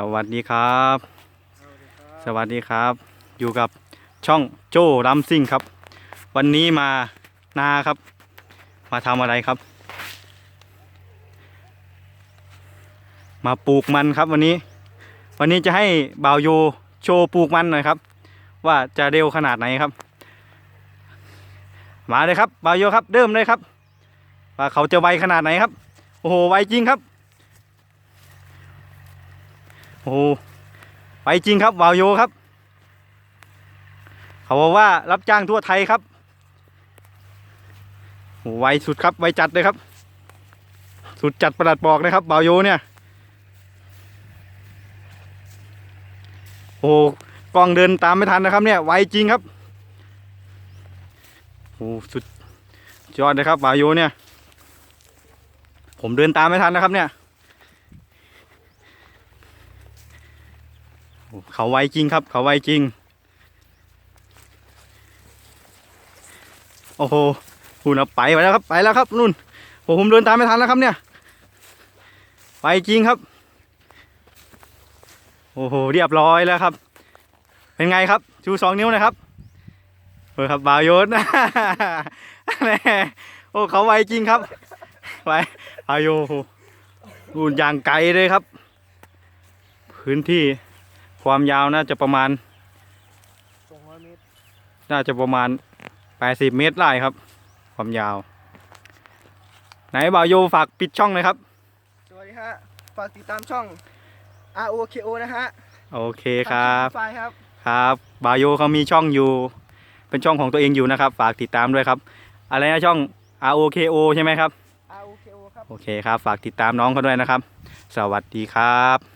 สวัสดีครับ สวัสดีครับ อยู่กับช่องโจ้รัมซิ่งครับ วันนี้มานาครับ มาทำอะไรครับ มาปลูกมันครับวันนี้ วันนี้จะให้บ่าวโยโชว์ปลูกมันหน่อยครับ ว่าจะเร็วขนาดไหนครับ มาเลยครับบ่าวโยครับ เริ่มเลยครับ ว่าเขาจะไวขนาดไหนครับ โอ้โหไวจริงครับ โอ้โหไปจริงครับวาวโยครับ เขาบอกว่ารับจ้างทั่วไทยครับโอ้ไวสุดครับไวจัดเลยครับ สุดจัดประหลัดบอกนะครับวาวโยเนี่ยโอ้กล้องเดินตามไม่ทันนะครับเนี่ยไวจริงครับโอ้สุดยอดเลยครับวาวโยเนี่ย ผมเดินตามไม่ทันนะครับเนี่ย โอ้ เขาไวจริงครับ เขาไวจริง โอ้โหหุ่นเอาไปไปแล้วครับ ไปแล้วครับนู่นโอ้ผมเดินตามไม่ทันแล้วครับเนี่ย ไปจริงครับ โอ้โหเรียบร้อยแล้วครับ เป็นไงครับ ชูสองนิ้วนะครับเออครับบาวโยนโอ้เขาไวจริงครับไวบาวโยโอ้โหหุ่นอย่างไกลเลยครับ พื้นที่ ความยาวน่าจะประมาณสองร้อยเมตรน่าจะประมาณ 80 เมตรได้ครับ ความยาว ไหนบ่าวโยฝากปิดช่องเลยครับ สวัสดีฮะฝากติดตามช่อง R O K O นะฮะ โอเคครับไฟครับ ครับบ่าวโยเขามีช่องอยู่ เป็นช่องของตัวเองอยู่นะครับ ฝากติดตามด้วยครับ อะไรนะช่อง R O K O ใช่ไหมครับ R O K O ครับ โอเคครับ ฝากติดตามน้องเขาด้วยนะครับ สวัสดีครับ